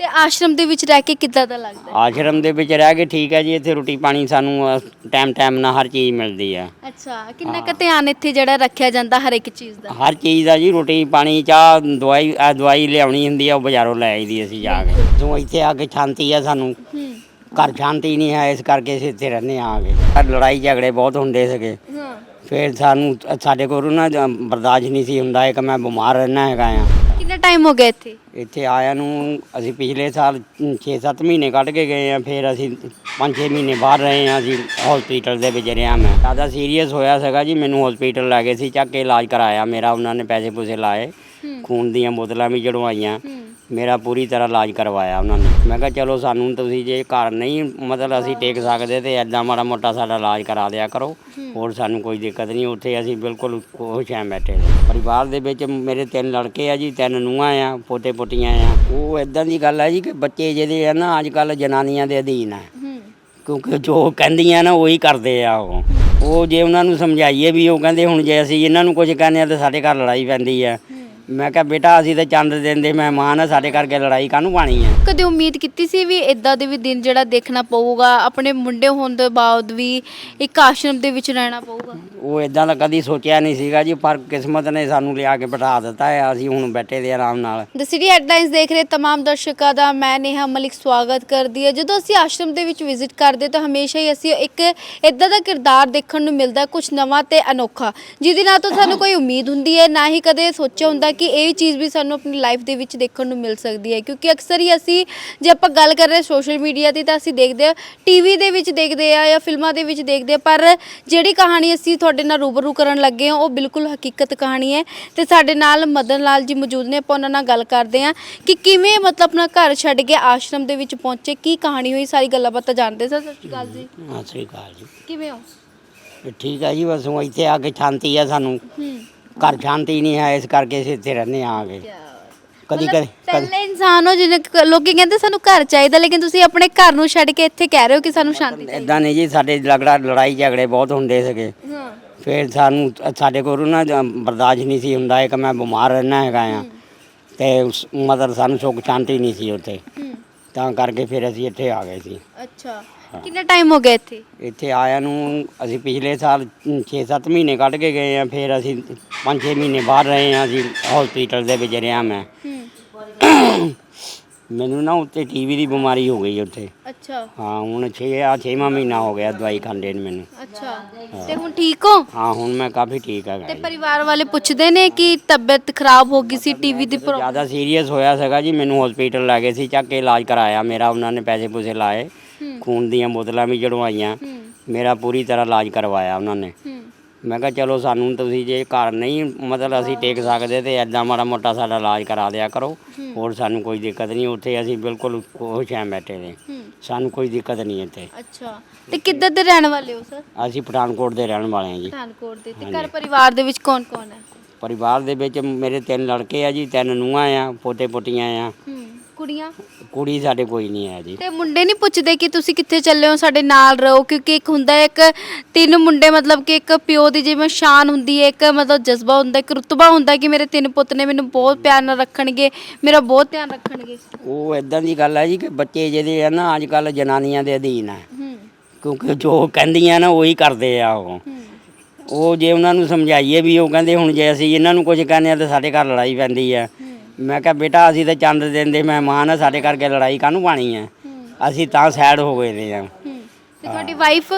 ਤੇ ਆਸ਼ਰਮ ਦੇ ਵਿੱਚ ਰਹਿ ਕੇ ਕਿੱਦਾਂ ਦਾ ਲੱਗਦਾ? ਹੈ? ਆਸ਼ਰਮ ਦੇ ਵਿੱਚ ਰਹਿ ਕੇ ਠੀਕ ਹੈ ਜੀ ਇੱਥੇ ਰੋਟੀ ਪਾਣੀ ਸਾਨੂੰ ਟਾਈਮ ਟਾਈਮ ਨਾਲ ਹਰ ਚੀਜ਼ ਮਿਲਦੀ ਆ ਅੱਛਾ ਕਿੰਨਾ ਕੁ ਧਿਆਨ ਇੱਥੇ ਜਿਹੜਾ ਰੱਖਿਆ ਜਾਂਦਾ ਹਰ ਇੱਕ ਚੀਜ਼ ਦਾ? ਹਰ ਚੀਜ਼ ਦਾ ਜੀ ਰੋਟੀ ਪਾਣੀ ਚਾਹ ਦਵਾਈ ਆਹ ਦਵਾਈ ਲਿਆਉਣੀ ਹੁੰਦੀ ਆ ਉਹ ਬਾਜ਼ਾਰੋਂ ਲੈ ਆਈਦੀ ਅਸੀਂ ਜਾ ਕੇ। ਸੋ ਇੱਥੇ ਆ ਕੇ ਸ਼ਾਂਤੀ ਆ ਸਾਨੂੰ ਹੂੰ। ਘਰ ਸ਼ਾਂਤੀ ਨਹੀਂ ਹੈ ਇਸ ਕਰਕੇ ਅਸੀਂ ਇੱਥੇ ਰਹਿੰਦੇ ਆ ਕੇ। ਪਰ ਲੜਾਈ ਝਗੜੇ ਬਹੁਤ ਹੁੰਦੇ ਸੀਗੇ। ਹਾਂ। ਫਿਰ ਸਾਨੂੰ ਸਾਡੇ ਕੋਲ ਨਾ ਬਰਦਾਸ਼ਤ ਨਹੀਂ ਸੀ ਹੁੰਦਾ ਇੱਕ ਮੈਂ ਬਿਮਾਰ ਰਹਿਣਾ ਹੈਗਾ ਆ। ਕਿੰਨਾ ਟਾਈਮ ਹੋ ਗਿਆ ਇੱਥੇ? ਇੱਥੇ ਆਇਆ ਨੂੰ ਅਸੀਂ ਪਿਛਲੇ ਸਾਲ 6-7 ਮਹੀਨੇ ਕੱਢ ਕੇ ਗਏ ਆ ਫਿਰ ਅਸੀਂ 5-6 ਮਹੀਨੇ ਬਾਹਰ ਰਹੇ ਆ ਅਸੀਂ ਹਸਪੀਟਲ ਦੇ ਵਿੱਚ ਰਿਹਾ ਮੈਂ। ਜ਼ਿਆਦਾ ਸੀਰੀਅਸ ਹੋਇਆ ਸੀਗਾ ਜੀ ਮੈਨੂੰ ਹਸਪੀਟਲ ਲੈ ਗਏ ਸੀ ਚੱਕ ਕੇ ਇਲਾਜ ਕਰਾਇਆ ਮੇਰਾ ਉਹਨਾਂ ਨੇ ਪੈਸੇ ਪੂਸੇ ਲਾਏ। ਖੂਨ ਦੀਆਂ ਬੋਤਲਾਂ ਵੀ ਜੜਵਾਈਆਂ। ਮੇਰਾ ਪੂਰੀ ਤਰ੍ਹਾਂ ਇਲਾਜ ਕਰਵਾਇਆ ਉਹਨਾਂ ਨੇ। ਮੈਂ ਕਿਹਾ ਚਲੋ ਸਾਨੂੰ ਤੁਸੀਂ ਜੇ ਘਰ ਨਹੀਂ ਮਤਲਬ ਅਸੀਂ ਟੇਕ ਸਕਦੇ ਤੇ ਐਦਾਂ ਮਾੜਾ ਮੋਟਾ ਸਾਡਾ ਇਲਾਜ ਕਰਾ ਦਿਆ ਕਰੋ। ਹੋਰ ਸਾਨੂੰ ਕੋਈ ਦਿੱਕਤ ਨਹੀਂ ਉੱਥੇ ਅਸੀਂ ਬਿਲਕੁਲ ਖੁਸ਼ ਹਾਂ ਬੈਠੇ ਨੇ ਪਰਿਵਾਰ ਦੇ ਵਿੱਚ ਮੇਰੇ ਤਿੰਨ ਲੜਕੇ ਆ ਜੀ ਤਿੰਨ ਨੂੰਹਾਂ ਆ ਪੋਤੇ ਪੋਤੀਆਂ ਆ। ਉਹ ਐਦਾਂ ਦੀ ਗੱਲ ਹੈ ਜੀ ਕਿ ਬੱਚੇ ਜਿਹੜੇ ਆ ਨਾ ਅੱਜ ਕੱਲ ਜਨਾਨੀਆਂ ਦੇ ਅਧੀਨ ਆ। ਕਿਉਂਕਿ ਜੋ ਕਹਿੰਦੀਆਂ ਨਾ ਉਹੀ ਕਰਦੇ ਆ ਉਹ। ਉਹ ਜੇ ਉਹਨਾਂ ਨੂੰ ਸਮਝਾਈਏ ਵੀ ਉਹ ਕਹਿੰਦੇ ਹੁਣ ਜੇ ਅਸੀਂ ਇਹਨਾਂ ਨੂੰ ਕੁਝ ਕਹਿੰਦੇ ਆ ਤਾਂ ਸਾਡੇ ਘਰ ਲੜਾਈ ਪੈਂਦੀ ਆ। ਮੈਂ ਕਿਹਾ ਬੇਟਾ ਅਸੀਂ ਤੇ ਚੰਦ ਦਿਨ ਦੇ ਮਹਿਮਾਨ ਆ ਸਾਡੇ ਕਰਕੇ ਲੜਾਈ ਕਾਹਨੂੰ ਪਾਣੀ ਹੈ ਕਦੇ ਉਮੀਦ ਕੀਤੀ ਸੀ ਵੀ ਇਦਾਂ ਦੇ ਵੀ ਦਿਨ ਜਿਹੜਾ ਦੇਖਣਾ ਪਊਗਾ ਆਪਣੇ ਮੁੰਡੇ ਹੋਣ ਦੇ ਬਾਅਦ ਵੀ ਇੱਕ ਆਸ਼ਰਮ ਦੇ ਵਿੱਚ ਰਹਿਣਾ ਪਊਗਾ? ਉਹ ਇਦਾਂ ਦਾ ਕਦੀ ਸੋਚਿਆ ਨਹੀਂ ਸੀਗਾ ਜੀ ਪਰ ਕਿਸਮਤ ਨੇ ਸਾਨੂੰ ਲਿਆ ਕੇ ਬਿਠਾ ਦਿੱਤਾ ਹੈ ਅਸੀਂ ਹੁਣ ਬੈਠੇ ਦੇ ਆਰਾਮ ਨਾਲ। ਦ ਸਿਟੀ ਹੈਡਲਾਈਨਸ ਦੇਖ ਰਹੇ ਤਮਾਮ ਦਰਸ਼ਕਾਂ ਦਾ ਮੈਂ ਨੇਹਾ ਮਲਿਕ ਸਵਾਗਤ ਕਰਦੀ ਹੈ। ਜਦੋਂ ਅਸੀਂ ਆਸ਼ਰਮ ਦੇ ਵਿੱਚ ਵਿਜ਼ਿਟ ਕਰਦੇ ਤਾਂ ਹਮੇਸ਼ਾ ਹੀ ਅਸੀਂ ਇੱਕ ਇਦਾਂ ਦਾ ਕਿਰਦਾਰ ਦੇਖਣ ਨੂੰ ਮਿਲਦਾ ਕੁਝ ਨਵਾਂ ਤੇ ਅਨੋਖਾ ਜਿਹਦੇ ਨਾਲ ਤੋਂ ਸਾਨੂੰ ਕੋਈ ਉਮੀਦ ਹੁੰਦੀ ਹੈ ਨਾ ਹੀ ਕਦੇ ਸੋਚਿਆ ਹੁੰਦਾ ਕਿ ਇਹ ਚੀਜ਼ ਵੀ ਸਾਨੂੰ ਆਪਣੀ ਲਾਈਫ ਦੇ ਵਿੱਚ ਦੇਖਣ ਨੂੰ ਮਿਲ ਸਕਦੀ ਹੈ ਕਿਉਂਕਿ ਅਕਸਰ ਹੀ ਅਸੀਂ ਜੇ ਆਪਾਂ ਗੱਲ ਕਰ ਰਹੇ ਸੋਸ਼ਲ ਮੀਡੀਆ ਦੀ ਤਾਂ ਅਸੀਂ ਦੇਖਦੇ ਆ ਟੀਵੀ ਦੇ ਵਿੱਚ ਦੇਖਦੇ ਆ ਜਾਂ ਫਿਲਮਾਂ ਦੇ ਵਿੱਚ ਦੇਖਦੇ ਆ ਪਰ ਜਿਹੜੀ ਕਹਾਣੀ ਅਸੀਂ ਤੁਹਾਡੇ ਨਾਲ ਰੂਬਰੂ ਕਰਨ ਲੱਗੇ ਹਾਂ ਉਹ ਬਿਲਕੁਲ ਹਕੀਕਤ ਕਹਾਣੀ ਹੈ ਤੇ ਸਾਡੇ ਨਾਲ ਮਦਨ ਲਾਲ ਜੀ ਮੌਜੂਦ ਨੇ ਆਪਾਂ ਉਹਨਾਂ ਨਾਲ ਗੱਲ ਕਰਦੇ ਹਾਂ ਕਿ ਕਿਵੇਂ ਮਤਲਬ ਆਪਣਾ ਘਰ ਛੱਡ ਕੇ ਆਸ਼ਰਮ ਦੇ ਵਿੱਚ ਪਹੁੰਚੇ ਕੀ ਕਹਾਣੀ ਹੋਈ ਸਾਰੀ ਗੱਲਾਂ ਬਾਤਾਂ ਜਾਣਦੇ ਸਰ ਸਤਿ ਸ਼੍ਰੀ ਅਕਾਲ ਜੀ। ਸਤਿ ਸ੍ਰੀ ਅਕਾਲ ਜੀ। ਕਿਵੇਂ ਹੋ? ਠੀਕ ਹੈ ਜੀ ਬਸ ਹੁਣ ਇੱਥੇ ਆ ਕੇ ਸ਼ਾਂਤੀ ਆ ਸਾਨੂੰ। ਹੂੰ। ਘਰ ਸ਼ਾਂਤੀ ਨਹੀਂ ਹੈ ਇਸ ਕਰਕੇ ਅਸੀਂ ਇੱਥੇ ਰਹਿੰਦੇ ਆ ਕੇ। ਕਦੀ ਕਦੀ ਪਹਿਲੇ ਇਨਸਾਨ ਹੋ ਜਿਹਨੇ ਲੋਕੀ ਕਹਿੰਦੇ ਸਾਨੂੰ ਘਰ ਚਾਹੀਦਾ ਲੇਕਿਨ ਤੁਸੀਂ ਆਪਣੇ ਘਰ ਨੂੰ ਛੱਡ ਕੇ ਇੱਥੇ ਕਹਿ ਰਹੇ ਹੋ ਕਿ ਸਾਨੂੰ ਸ਼ਾਂਤੀ ਚਾਹੀਦੀ। ਇਦਾਂ ਨਹੀਂ ਜੀ ਸਾਡੇ ਲਗੜਾ ਲੜਾਈ ਝਗੜੇ ਬਹੁਤ ਹੁੰਦੇ ਸੀਗੇ। ਫਿਰ ਸਾਨੂੰ ਸਾਡੇ ਕੋਲ ਨਾ ਬਰਦਾਸ਼ਤ ਨਹੀਂ ਸੀ ਹੁੰਦਾ ਇੱਕ ਮੈਂ ਬਿਮਾਰ ਰਹਿਣਾ ਹੈਗਾ ਆ। ਤੇ ਉਸ- ਮਤਲਬ ਸਾਨੂੰ ਸੁੱਖ ਸ਼ਾਂਤੀ ਨਹੀਂ ਸੀ ਉੱਥੇ। ਤਾਂ ਕਰਕੇ ਫਿਰ ਅਸੀਂ ਇੱਥੇ ਆ ਗਏ ਸੀ। ਅੱਛਾ। ਕਿੰਨਾ ਟਾਈਮ ਹੋ ਗਿਆ ਇੱਥੇ? ਇੱਥੇ ਆਇਆ ਨੂੰ ਅਸੀਂ ਪਿਛਲੇ ਸਾਲ 6-7 ਮਹੀਨੇ ਕੱਢ ਕੇ ਗਏ ਆ ਫਿਰ ਅਸੀਂ 5-6 ਮਹੀਨੇ ਬਾਹਰ ਰਹੇ ਆ ਅਸੀਂ ਹਸਪੀਟਲ ਦੇ ਵਿੱਚ ਰਿਹਾ ਮੈਂ। ਮੈਨੂੰ ਨਾ ਉੱਤੇ ਟੀਵੀ ਦੀ ਬਿਮਾਰੀ ਹੋ ਗਈ ਉੱਥੇ। ਅੱਛਾ। ਹਾਂ ਹੁਣ 6 ਆ 6ਵਾਂ ਮਹੀਨਾ ਹੋ ਗਿਆ ਦਵਾਈ ਖਾਂਦੇ ਨੂੰ ਮੈਨੂੰ। ਅੱਛਾ। ਤੇ ਹੁਣ ਠੀਕ ਹੋ? ਹਾਂ ਹੁਣ ਮੈਂ ਕਾਫੀ ਠੀਕ ਹੈਗਾ ਤੇ ਜੀ। ਪਰਿਵਾਰ ਵਾਲੇ ਪੁੱਛਦੇ ਨੇ ਕਿ ਤਬੀਅਤ ਖਰਾਬ ਹੋ ਗਈ ਸੀ ਟੀਵੀ ਦੀ ਜ਼ਿਆਦਾ ਸੀਰੀਅਸ ਹੋਇਆ ਸੀਗਾ ਜੀ ਮੈਨੂੰ ਹਸਪੀਟਲ ਲੈ ਗਏ ਸੀ ਚੱਕ ਕੇ ਇਲਾਜ ਕਰਾਇਆ ਮੇਰਾ ਉਹਨਾਂ ਨੇ ਪੈਸੇ ਪੂਸੇ ਲਾਏ। ਖੂਨ ਦੀਆਂ ਬੋਤਲਾਂ ਵੀ ਜੜਵਾਈਆਂ। ਮੇਰਾ ਪੂਰੀ ਤਰ੍ਹਾਂ ਇਲਾਜ ਕਰਵਾਇਆ ਉਹਨਾਂ ਨੇ। ਮੈਂ ਕਿਹਾ ਚਲੋ ਸਾਨੂੰ ਤੁਸੀਂ ਜੇ ਘਰ ਨਹੀਂ ਮਤਲਬ ਅਸੀਂ ਟੇਕ ਸਕਦੇ ਤੇ ਐਦਾਂ ਮਾੜਾ ਮੋਟਾ ਸਾਡਾ ਇਲਾਜ ਕਰਾ ਦਿਆ ਕਰੋ। ਹੋਰ ਸਾਨੂੰ ਕੋਈ ਦਿੱਕਤ ਨਹੀਂ ਉੱਥੇ ਅਸੀਂ ਬਿਲਕੁਲ ਖੁਸ਼ ਹਾਂ ਬੈਠੇ ਨੇ। ਸਾਨੂੰ ਕੋਈ ਦਿੱਕਤ ਨਹੀਂ ਇੱਥੇ। ਅੱਛਾ। ਤੇ ਕਿੱਧਰ ਦੇ ਰਹਿਣ ਵਾਲੇ ਹੋ ਸਰ? ਅਸੀਂ ਪਠਾਨਕੋਟ ਦੇ ਰਹਿਣ ਵਾਲੇ ਹਾਂ ਜੀ। ਪਠਾਨਕੋਟ ਦੇ। ਤੇ ਘਰ ਪਰਿਵਾਰ ਦੇ ਵਿੱਚ ਕੌਣ ਕੌਣ ਹੈ? ਪਰਿਵਾਰ ਦੇ ਵਿੱਚ ਮੇਰੇ ਤਿੰਨ ਲੜਕੇ ਆ ਜੀ ਤਿੰਨ ਨੂੰਹਾਂ ਆ ਪੋਤੇ ਪੋਤੀਆਂ ਆ ਕੁੜੀਆਂ? ਕੁੜੀ ਸਾਡੇ ਕੋਈ ਨਹੀਂ ਹੈ ਜੀ। ਤੇ ਮੁੰਡੇ ਨਹੀਂ ਪੁੱਛਦੇ ਕਿ ਤੁਸੀਂ ਕਿੱਥੇ ਚੱਲੇ ਹੋ ਸਾਡੇ ਨਾਲ ਰਹੋ? ਕਿਉਂਕਿ ਇੱਕ ਹੁੰਦਾ ਹੈ ਇੱਕ ਤਿੰਨ ਮੁੰਡੇ ਮਤਲਬ ਕਿ ਇੱਕ ਪਿਓ ਦੀ ਜਿਵੇਂ ਸ਼ਾਨ ਹੁੰਦੀ ਹੈ ਇੱਕ ਮਤਲਬ ਜਜ਼ਬਾ ਹੁੰਦਾ ਇੱਕ ਰੁਤਬਾ ਹੁੰਦਾ ਕਿ ਮੇਰੇ ਤਿੰਨ ਪੁੱਤ ਨੇ ਮੈਨੂੰ ਬਹੁਤ ਪਿਆਰ ਨਾਲ ਰੱਖਣਗੇ ਮੇਰਾ ਬਹੁਤ ਧਿਆਨ ਰੱਖਣਗੇ। ਉਹ ਇਦਾਂ ਦੀ ਗੱਲ ਹੈ ਜੀ ਕਿ ਬੱਚੇ ਜਿਹੜੇ ਆ ਨਾ ਅੱਜ ਕੱਲ ਜਨਾਨੀਆਂ ਦੇ ਅਧੀਨ ਆ ਹੂੰ। ਕਿਉਂਕਿ ਜੋ ਕਹਿੰਦੀਆਂ ਨਾ ਉਹੀ ਕਰਦੇ ਆ ਉਹ। ਉਹ ਜੇ ਉਹਨਾਂ ਨੂੰ ਸਮਝਾਈਏ ਵੀ ਉਹ ਕਹਿੰਦੇ ਹੁਣ ਜੇ ਅਸੀਂ ਇਹਨਾਂ ਨੂੰ ਕੁਝ ਕਹਿੰਦੇ ਆ ਤਾਂ ਸਾਡੇ ਘਰ ਲੜਾਈ ਪੈਂਦੀ ਆ ਮੈਂ ਕਿਹਾ ਬੇਟਾ ਅਸੀਂ ਤਾਂ ਚੰਦ ਦਿਨ ਦੇ ਮਹਿਮਾਨ ਆ ਸਾਡੇ ਕਰਕੇ ਲੜਾਈ ਕਾਹਨੂੰ ਪਾਣੀ ਆ? ਹੂੰ। ਅਸੀਂ ਤਾਂ ਸਾਈਡ ਹੋ ਗਏ ਨੇ ਆ। ਹੂੰ। ਤੇ ਤੁਹਾਡੀ ਵਾਈਫ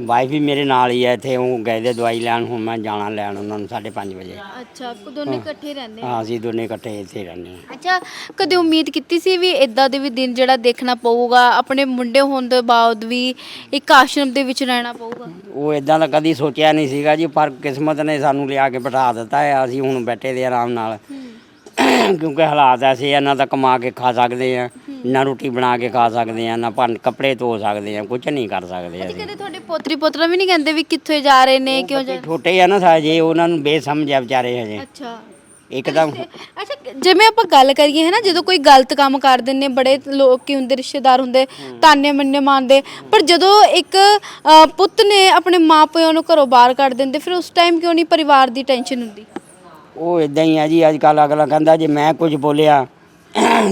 ਵਾਈਫ ਵੀ ਮੇਰੇ ਨਾਲ ਹੀ ਆ ਇੱਥੇ ਉਹ ਗਏ ਦੇ ਦਵਾਈ ਲੈਣ ਹੁਣ ਮੈਂ ਜਾਣਾ ਲੈਣ ਉਹਨਾਂ ਨੂੰ 5:30 ਵਜੇ। ਅੱਛਾ ਦੋਨੇ ਇਕੱਠੇ ਰਹਿੰਦੇ ਆ ਹਾਂ ਅਸੀਂ ਦੋਨੇ ਇਕੱਠੇ ਇੱਥੇ ਰਹਿੰਦੇ ਹਾਂ। ਅੱਛਾ ਕਦੇ ਉਮੀਦ ਕੀਤੀ ਸੀ ਵੀ ਇਦਾਂ ਦੇ ਵੀ ਦਿਨ ਜਿਹੜਾ ਦੇਖਣਾ ਪਊਗਾ ਆਪਣੇ ਮੁੰਡੇ ਹੋਣ ਦੇ ਬਾਵਜੂਦ ਵੀ ਇੱਕ ਆਸ਼ਰਮ ਦੇ ਵਿੱਚ ਰਹਿਣਾ ਪਊਗਾ? ਉਹ ਇਦਾਂ ਦਾ ਕਦੀ ਸੋਚਿਆ ਨਹੀਂ ਸੀਗਾ ਜੀ ਪਰ ਕਿਸਮਤ ਨੇ ਸਾਨੂੰ ਲਿਆ ਕੇ ਬਿਠਾ ਦਿੱਤਾ ਹੈ ਅਸੀਂ ਹੁਣ ਬੈਠੇ ਦੇ ਆਰਾਮ ਨਾਲ। ਕਿਉਂਕਿ ਹਾਲਾਤ ਐਸੇ ਆ ਨਾ ਤਾਂ ਕਮਾ ਕੇ ਖਾ ਸਕਦੇ ਆ ਨਾ ਰੋਟੀ ਬਣਾ ਕੇ ਖਾ ਸਕਦੇ ਆ ਨਾ ਭਾਂਡ ਕੱਪੜੇ ਧੋ ਸਕਦੇ ਆ ਕੁਝ ਨਹੀਂ ਕਰ ਸਕਦੇ ਅਸੀਂ। ਕਦੇ ਤੁਹਾਡੇ ਪੋਤਰੀ ਪੋਤਰਾ ਵੀ ਨਹੀਂ ਕਹਿੰਦੇ ਵੀ ਕਿੱਥੇ ਜਾ ਰਹੇ ਨੇ ਕਿਉਂ ਜਾ ਛੋਟੇ ਆ ਨਾ ਸਾਜੇ ਉਹਨਾਂ ਨੂੰ ਬੇਸਮਝ ਆ ਵਿਚਾਰੇ ਹਜੇ। ਅੱਛਾ। ਇੱਕਦਮ ਅੱਛਾ ਜਿਵੇਂ ਆਪਾਂ ਗੱਲ ਕਰੀਏ ਹੈ ਨਾ ਜਦੋਂ ਕੋਈ ਗਲਤ ਕੰਮ ਕਰ ਦਿੰਦੇ ਬੜੇ ਲੋਕ ਕੀ ਹੁੰਦੇ ਰਿਸ਼ਤੇਦਾਰ ਹੁੰਦੇ ਤਾਨੇ ਮੰਨੇ ਮਾਰਦੇ ਪਰ ਜਦੋਂ ਇੱਕ ਪੁੱਤ ਨੇ ਆਪਣੇ ਮਾਪਿਆਂ ਨੂੰ ਘਰੋਂ ਬਾਹਰ ਕੱਢ ਦਿੰਦੇ ਫਿਰ ਉਸ ਟਾਈਮ ਕਿਉਂ ਨਹੀਂ ਪਰਿਵਾਰ ਦੀ ਟੈਨਸ਼ਨ ਹੁੰਦੀ? ਉਹ ਇਦਾਂ ਹੀ ਆ ਜੀ ਅੱਜ ਕੱਲ ਅਗਲਾ ਕਹਿੰਦਾ ਜੇ ਮੈਂ ਕੁਝ ਬੋਲਿਆ,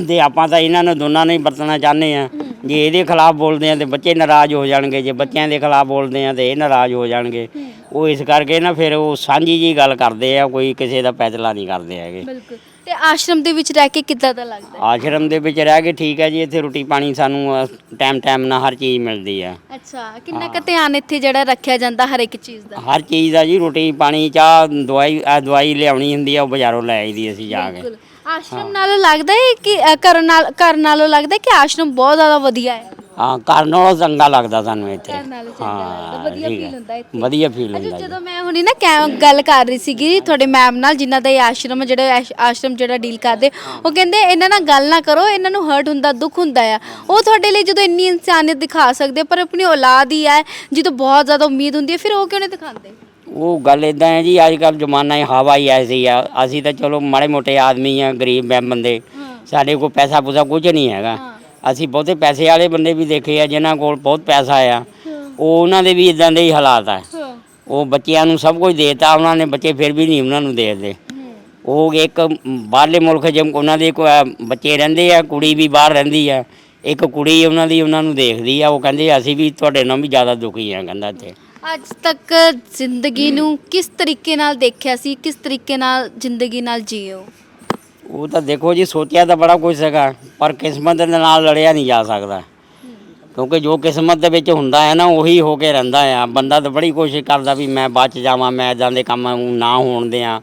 ਤੇ ਆਪਾਂ ਤਾਂ ਇਹਨਾਂ ਨੂੰ ਦੋਨਾਂ ਨੂੰ ਹੀ ਵਰਤਣਾ ਚਾਹੁੰਦੇ ਆ ਜੇ ਇਹਦੇ ਖਿਲਾਫ ਬੋਲਦੇ ਆ ਤੇ ਬੱਚੇ ਨਾਰਾਜ਼ ਹੋ ਜਾਣਗੇ, ਜੇ ਬੱਚਿਆਂ ਦੇ ਖਿਲਾਫ ਬੋਲਦੇ ਆ ਤੇ ਇਹ ਨਾਰਾਜ਼ ਹੋ ਜਾਣਗੇ। ਉਹ ਇਸ ਕਰਕੇ ਨਾ ਫਿਰ ਉਹ ਸਾਂਝੀ ਜੀ ਗੱਲ ਕਰਦੇ ਆ, ਕੋਈ ਕਿਸੇ ਦਾ ਫੈਸਲਾ ਨਹੀਂ ਕਰਦੇ ਹੈਗੇ। ਬਿਲਕੁਲ। ਤੇ ਆਸ਼ਰਮ ਦੇ ਵਿੱਚ ਰਹਿ ਕੇ ਕਿੱਦਾਂ ਦਾ ਲੱਗਦਾ? ਹੈ? ਆਸ਼ਰਮ ਦੇ ਵਿੱਚ ਰਹਿ ਕੇ ਠੀਕ ਹੈ ਜੀ ਇੱਥੇ ਰੋਟੀ ਪਾਣੀ ਸਾਨੂੰ ਟਾਈਮ ਟਾਈਮ ਨਾਲ ਹਰ ਚੀਜ਼ ਮਿਲਦੀ ਆ ਅੱਛਾ ਕਿੰਨਾ ਕੁ ਧਿਆਨ ਇੱਥੇ ਜਿਹੜਾ ਰੱਖਿਆ ਜਾਂਦਾ ਹਰ ਇੱਕ ਚੀਜ਼ ਦਾ? ਹਰ ਚੀਜ਼ ਦਾ ਜੀ ਰੋਟੀ ਪਾਣੀ ਚਾਹ ਦਵਾਈ ਆਹ ਦਵਾਈ ਲਿਆਉਣੀ ਹੁੰਦੀ ਆ ਉਹ ਬਾਜ਼ਾਰੋਂ ਲੈ ਆਈਦੀ ਅਸੀਂ ਜਾ ਕੇ। ਬਿਲਕੁਲ। ਆਸ਼ਰਮ ਨਾਲੋਂ ਲੱਗਦਾ ਹੈ ਕਿ ਅ, ਘਰ ਨਾਲ ਘਰ ਨਾਲੋਂ ਲੱਗਦਾ ਹੈ ਕਿ ਆਸ਼ਰਮ ਬਹੁਤ ਜ਼ਿਆਦਾ ਵਧੀਆ ਹੈ? ਹਾਂ ਘਰ ਨਾਲੋਂ ਚੰਗਾ ਲੱਗਦਾ ਸਾਨੂੰ ਇੱਥੇ। ਘਰ ਨਾਲੋਂ ਚੰਗਾ ਲੱਗਦਾ ਵਧੀਆ ਠੀਕ ਫੀਲ। ਹੁੰਦਾ ਇੱਥੇ। ਵਧੀਆ ਫੀਲ ਅੱਛਾ ਹੁੰਦਾ ਜੀ। ਜਦੋਂ ਮੈਂ ਹੁਣੀ ਨਾ ਕੈ- ਗੱਲ ਕਰ ਰਹੀ ਸੀਗੀ ਤੁਹਾਡੇ ਮੈਮ ਨਾਲ ਜਿਨ੍ਹਾਂ ਦਾ ਇਹ ਆਸ਼ਰਮ ਜਿਹੜਾ ਆਸ਼- ਆਸ਼ਰਮ ਜਿਹੜਾ ਡੀਲ ਕਰਦੇ ਉਹ ਕਹਿੰਦੇ ਇਹਨਾਂ ਨਾਲ ਗੱਲ ਨਾ ਕਰੋ ਇਹਨਾਂ ਨੂੰ ਹਰਟ ਹੁੰਦਾ ਦੁੱਖ ਹੁੰਦਾ ਆ। ਉਹ ਤੁਹਾਡੇ ਲਈ ਜਦੋਂ ਇੰਨੀ ਇਨਸਾਨੀਅਤ ਦਿਖਾ ਸਕਦੇ ਪਰ ਆਪਣੀ ਔਲਾਦ ਹੀ ਹੈ ਜਿਹਦੋਂ ਬਹੁਤ ਜ਼ਿਆਦਾ ਉਮੀਦ ਹੁੰਦੀ ਹੈ ਫਿਰ ਉਹ ਕਿਉਂ ਨਹੀਂ ਦਿਖਾਉਂਦੇ? ਉਹ ਗੱਲ ਇਦਾਂ ਹੈ ਜੀ ਅੱਜ ਕੱਲ ਜ਼ਮਾਨਾ ਹੀ ਹਵਾ ਹੀ ਐਸੀ ਆ। ਅਸੀਂ ਤਾਂ ਚਲੋ ਮਾੜੇ ਮੋਟੇ ਆਦਮੀ ਆ ਗਰੀਬ ਬੈ ਬੰਦੇ। ਸਾਡੇ ਕੋਲ ਪੈਸਾ ਪੂਸਾ ਕੁਝ ਨਹੀਂ ਹੈਗਾ। ਅਸੀਂ ਬਹੁਤੇ ਪੈਸੇ ਵਾਲੇ ਬੰਦੇ ਵੀ ਦੇਖੇ ਆ ਜਿਨ੍ਹਾਂ ਕੋਲ ਬਹੁਤ ਪੈਸਾ ਆ ਉਹ ਉਹਨਾਂ ਦੇ ਵੀ ਇਦਾਂ ਦੇ ਹੀ ਹਾਲਾਤ ਆ। ਉਹ ਬੱਚਿਆਂ ਨੂੰ ਸਭ ਕੁਝ ਦੇਤਾ ਉਹਨਾਂ ਨੇ ਬੱਚੇ ਫਿਰ ਵੀ ਨਹੀਂ ਉਹਨਾਂ ਨੂੰ ਦੇਖਦੇ ਉਹ ਇੱਕ ਬਾਹਰਲੇ ਮੁਲਕ ਜਿ ਉਹਨਾਂ ਦੇ ਕੋ- ਬੱਚੇ ਰਹਿੰਦੇ ਆ ਕੁੜੀ ਵੀ ਬਾਹਰ ਰਹਿੰਦੀ ਆ। ਇੱਕ ਕੁੜੀ ਉਹਨਾਂ ਦੀ ਉਹਨਾਂ ਨੂੰ ਦੇਖਦੀ ਆ ਉਹ ਕਹਿੰਦੇ ਅਸੀਂ ਵੀ ਤੁਹਾਡੇ ਨਾਲ ਵੀ ਜ਼ਿਆਦਾ ਦੁਖੀ ਆ ਕਹਿੰਦਾ ਇੱਥੇ। ਅੱਜ ਤੱਕ ਜ਼ਿੰਦਗੀ ਨੂੰ ਕਿਸ ਤਰੀਕੇ ਨਾਲ ਦੇਖਿਆ ਸੀ ਕਿਸ ਤਰੀਕੇ ਨਾਲ ਜ਼ਿੰਦਗੀ ਨਾਲ ਜੀਓ? ਉਹ ਤਾਂ ਦੇਖੋ ਜੀ ਸੋਚਿਆ ਤਾਂ ਬੜਾ ਕੁਝ ਸੀਗਾ ਪਰ ਕਿਸਮਤ ਦੇ ਨਾਲ ਲੜਿਆ ਨਹੀਂ ਜਾ ਸਕਦਾ। ਕਿਉਂਕਿ ਜੋ ਕਿਸਮਤ ਦੇ ਵਿੱਚ ਹੁੰਦਾ ਹੈ ਨਾ ਉਹੀ ਹੋ ਕੇ ਰਹਿੰਦਾ ਆ। ਬੰਦਾ ਤਾਂ ਬੜੀ ਕੋਸ਼ਿਸ਼ ਕਰਦਾ ਵੀ ਮੈਂ ਬਚ ਜਾਵਾਂ ਮੈਂ ਇਦਾਂ ਦੇ ਕੰਮ ਨਾ ਹੋਣ ਦਿਆਂ।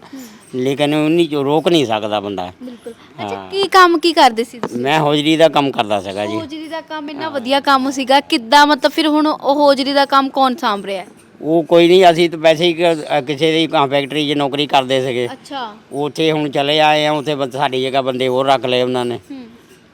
ਲੇਕਿਨ ਉਹਨੀ ਜੋ ਰੋਕ ਨਹੀਂ ਸਕਦਾ ਬੰਦਾ। ਬਿਲਕੁਲ। ਅੱਛਾ ਕੀ ਕੰਮ ਕੀ ਕਰਦੇ ਸੀ ਤੁਸੀਂ? ਮੈਂ ਹੋਜਰੀ ਦਾ ਕੰਮ ਕਰਦਾ ਸੀਗਾ ਜੀ। ਹੋਜਰੀ ਦਾ ਕੰਮ ਇੰਨਾ ਵਧੀਆ ਕੰਮ ਸੀਗਾ ਕਿੱਦਾਂ ਮਤਲਬ ਫਿਰ ਹੁਣ ਉਹ ਹੋਜਰੀ ਦਾ ਕੰਮ ਕੌਣ ਸਾਂਭ ਰਿਹਾ? ਹੈ ਉਹ ਕੋਈ ਨਹੀਂ ਅਸੀਂ ਤਾਂ ਵੈਸੇ ਹੀ ਕ- ਅ, ਕਿਸੇ ਦੀ ਫੈਕਟਰੀ 'ਚ ਨੌਕਰੀ ਕਰਦੇ ਸੀਗੇ। ਅੱਛਾ। ਉੱਥੇ ਹੁਣ ਚਲੇ ਆਏ ਆ ਉੱਥੇ ਸਾਡੀ ਜਗ੍ਹਾ ਬੰਦੇ ਹੋਰ ਰੱਖ ਲਏ ਉਹਨਾਂ ਨੇ। ਹੂੰ।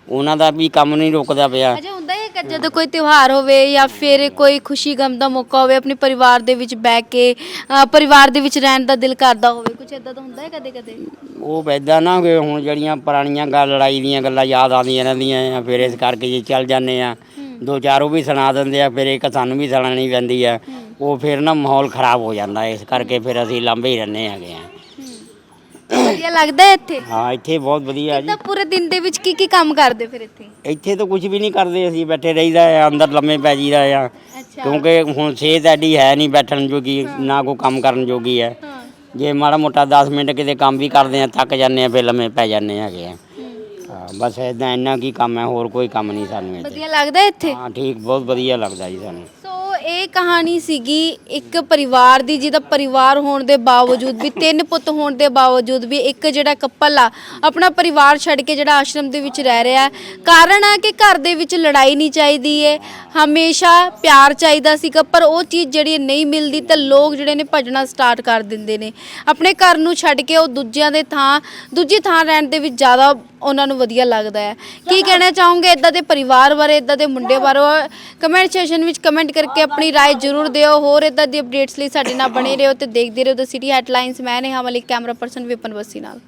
ਉਹਨਾਂ ਦਾ ਵੀ ਕੰਮ ਨਹੀਂ ਰੁਕਦਾ ਪਿਆ। ਅੱਛਾ ਹੁੰਦਾ ਹੈ ਕਿ ਜਦੋਂ ਕੋਈ ਤਿਉਹਾਰ ਹੋਵੇ ਜਾਂ ਫਿਰ ਕੋਈ ਖੁਸ਼ੀ ਗਮ ਦਾ ਮੌਕਾ ਹੋਵੇ ਆਪਣੇ ਪਰਿਵਾਰ ਦੇ ਵਿੱਚ ਬਹਿ ਕੇ ਅ, ਪਰਿਵਾਰ ਦੇ ਵਿੱਚ ਰਹਿਣ ਦਾ ਦਿਲ ਕਰਦਾ ਹੋਵੇ ਕੁਝ ਇਦਾਂ ਦਾ ਹੁੰਦਾ ਹੈ ਕਦੇ ਕਦੇ ਉਹ ਇਦਾਂ ਨਾ ਕਿ ਹੁਣ ਜਿਹੜੀਆਂ ਪੁਰਾਣੀਆਂ ਗੱਲ ਲੜਾਈ ਦੀਆਂ ਗੱਲਾਂ ਯਾਦ ਆਉਂਦੀਆਂ ਰਹਿੰਦੀਆਂ ਆ ਫਿਰ ਇਸ ਕਰਕੇ ਜੇ ਚੱਲ ਜਾਂਦੇ ਆ। ਦੋ ਚਾਰ ਉਹ ਵੀ ਸੁਣਾ ਦਿੰਦੇ ਆ ਫਿਰ ਇੱਕ ਸਾਨੂੰ ਵੀ ਸੁਣਾਉਣੀ ਪੈਂਦੀ ਆ। ਉਹ ਫਿਰ ਨਾ ਮਾਹੌਲ ਖਰਾਬ ਹੋ ਜਾਂਦਾ ਇਸ ਕਰਕੇ ਫਿਰ ਅਸੀਂ ਲਾਂਭੇ ਹੀ ਰਹਿੰਦੇ ਹੈਗੇ ਆ ਵਧੀਆ ਲੱਗਦਾ ਹੈ ਇੱਥੇ? ਹਾਂ ਇੱਥੇ ਬਹੁਤ ਵਧੀਆ ਜੀ। ਤਾਂ ਪੂਰੇ ਦਿਨ ਦੇ ਵਿੱਚ ਕੀ ਕੀ ਕੰਮ ਕਰਦੇ ਫਿਰ ਇੱਥੇ? ਇੱਥੇ ਤਾਂ ਕੁਝ ਵੀ ਨਹੀਂ ਕਰਦੇ ਅਸੀਂ ਬੈਠੇ ਰਹੀਦਾ ਆ ਅੰਦਰ ਲੰਮੇ ਪੈ ਜੀਦਾ ਆ। ਅੱਛਾ। ਕਿਉਂਕਿ ਹੁਣ ਸਿਹਤ ਐਡੀ ਹੈ ਨਹੀਂ ਬੈਠਣ ਜੋਗੀ ਨਾ ਕੋਈ ਕੰਮ ਕਰਨ ਜੋਗੀ ਹੈ। ਹਾਂ। ਜੇ ਮਾੜਾ ਮੋਟਾ 10 ਮਿੰਟ ਕਿਤੇ ਕੰਮ ਵੀ ਕਰਦੇ ਆ ਥੱਕ ਜਾਂਦੇ ਆ ਫਿਰ ਲੰਮੇ ਪੈ ਜਾਂਦੇ ਹੈਗੇ ਆ। ਹਾਂ, ਬਸ ਇਦਾਂ ਇੰਨਾ ਕੀ ਕੰਮ ਹੈ ਹੋਰ ਕੋਈ ਕੰਮ ਨਹੀਂ ਸਾਨੂੰ ਇੱਥੇ। ਵਧੀਆ ਲੱਗਦਾ ਹੈ ਇੱਥੇ? ਹਾਂ ਠੀਕ ਬਹੁਤ ਵਧੀਆ ਲੱਗਦਾ ਜੀ ਸਾਨੂੰ। ਇਹ ਕਹਾਣੀ ਸੀਗੀ ਇੱਕ ਪਰਿਵਾਰ ਦੀ, ਜਿਹਦਾ ਪਰਿਵਾਰ ਹੋਣ ਦੇ ਬਾਵਜੂਦ ਵੀ, ਤਿੰਨ ਪੁੱਤ ਹੋਣ ਦੇ ਬਾਵਜੂਦ ਵੀ ਇੱਕ ਜਿਹੜਾ ਕਪਲ ਆ, ਆਪਣਾ ਪਰਿਵਾਰ ਛੱਡ ਕੇ ਜਿਹੜਾ ਆਸ਼ਰਮ ਦੇ ਵਿੱਚ ਰਹਿ ਰਿਹਾ ਹੈ। ਕਾਰਨ ਆ ਕਿ ਘਰ ਦੇ ਵਿੱਚ ਲੜਾਈ ਨਹੀਂ ਚਾਹੀਦੀ ਏ, ਹਮੇਸ਼ਾ ਪਿਆਰ ਚਾਹੀਦਾ ਸੀਗਾ, ਪਰ ਉਹ ਚੀਜ਼ ਜਿਹੜੀ ਨਹੀਂ ਮਿਲਦੀ ਤਾਂ ਲੋਕ ਜਿਹੜੇ ਨੇ ਭੱਜਣਾ ਸਟਾਰਟ ਕਰ ਦਿੰਦੇ ਨੇ। ਆਪਣੇ ਘਰ ਨੂੰ ਛੱਡ ਕੇ ਉਹ ਦੂਜਿਆਂ ਦੇ ਥਾਂ, ਦੂਜੀ ਥਾਂ ਰਹਿਣ ਦੇ ਵਿੱਚ ਜ਼ਿਆਦਾ ਉਹਨਾਂ ਨੂੰ ਵਧੀਆ ਲੱਗਦਾ ਹੈ। ਕੀ ਕਹਿਣਾ ਚਾਹੋਗੇ? ਇਦਾਂ ਦੇ ਪਰਿਵਾਰ ਬਾਰੇ ਇਦਾਂ ਦੇ ਮੁੰਡੇ ਬਾਰੇ, ਕਮੈਂਟ ਸੈਸ਼ਨ ਵਿੱਚ ਕਮੈਂਟ ਕਰਕੇ ਆਪਣੀ رائے ਜ਼ਰੂਰ ਦਿਓ ਹੋਰ ਇਦਾਂ ਦੀ ਅਪਡੇਟਸ ਲਈ ਸਾਡੇ ਨਾਲ ਬਣੇ ਰਹੋ ਤੇ ਦੇਖਦੇ ਰਹੋ ਦ ਸਿਟੀ ਹੈਡਲਾਈਨਸ ਮੈਂ ਨੇ ਮਲਿਕ ਕੈਮਰਾ ਪਰਸਨ ਵਿਪਨ ਬੱਸੀ ਨਾਲ